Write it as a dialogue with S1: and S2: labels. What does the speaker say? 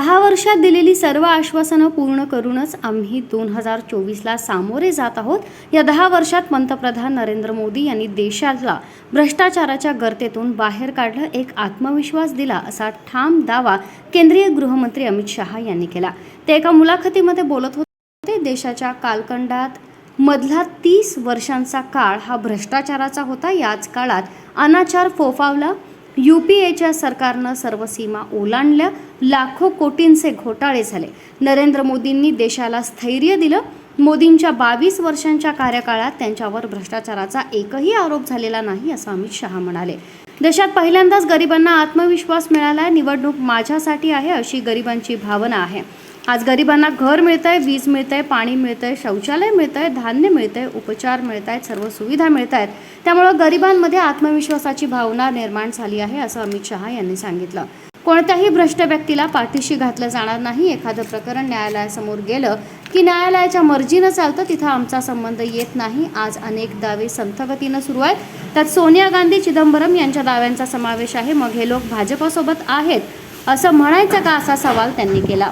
S1: दहा वर्षात दिलेली सर्व आश्वासनं पूर्ण करूनच आम्ही दोन हजार चोवीसला सामोरे जात आहोत. या दहा वर्षात पंतप्रधान नरेंद्र मोदी यांनी देशाला भ्रष्टाचाराच्या गर्तेतून बाहेर काढलं एक आत्मविश्वास दिला असा ठाम दावा केंद्रीय गृहमंत्री अमित शहा यांनी केला. ते एका मुलाखतीमध्ये बोलत होते देशाच्या कालखंडात मधला तीस वर्षांचा काळ हा भ्रष्टाचाराचा होता. याच काळात अनाचार फोफावला. यू पी एच्या सरकारनं सर्व सीमा ओलांडल्या. लाखो कोटींचे घोटाळे झाले. नरेंद्र मोदींनी देशाला स्थैर्य दिलं. मोदींच्या बावीस वर्षांच्या कार्यकाळात त्यांच्यावर भ्रष्टाचाराचा एकही आरोप झालेला नाही असं अमित शहा म्हणाले. देशात पहिल्यांदाच गरिबांना आत्मविश्वास मिळाला निवडणूक माझ्यासाठी आहे अशी गरिबांची भावना आहे. आज गरिबांना घर मिळतंय वीज मिळतंय पाणी मिळतंय शौचालय मिळतंय धान्य मिळतंय उपचार मिळत आहेत सर्व सुविधा मिळत आहेत त्यामुळं गरिबांमध्ये आत्मविश्वासाची भावना निर्माण झाली आहे असं अमित शहा यांनी सांगितलं. कोणत्याही भ्रष्ट व्यक्तीला पाठीशी घातलं जाणार नाही. एखादं प्रकरण न्यायालयासमोर गेलं की न्यायालयाच्या मर्जीनं चालतं तिथं आमचा संबंध येत नाही. आज अनेक दावे संथगतीनं सुरू आहेत. त्यात सोनिया गांधी चिदंबरम यांच्या दाव्यांचा समावेश आहे. मग हे लोक भाजपसोबत आहेत असं म्हणायचं का असा सवाल त्यांनी केला.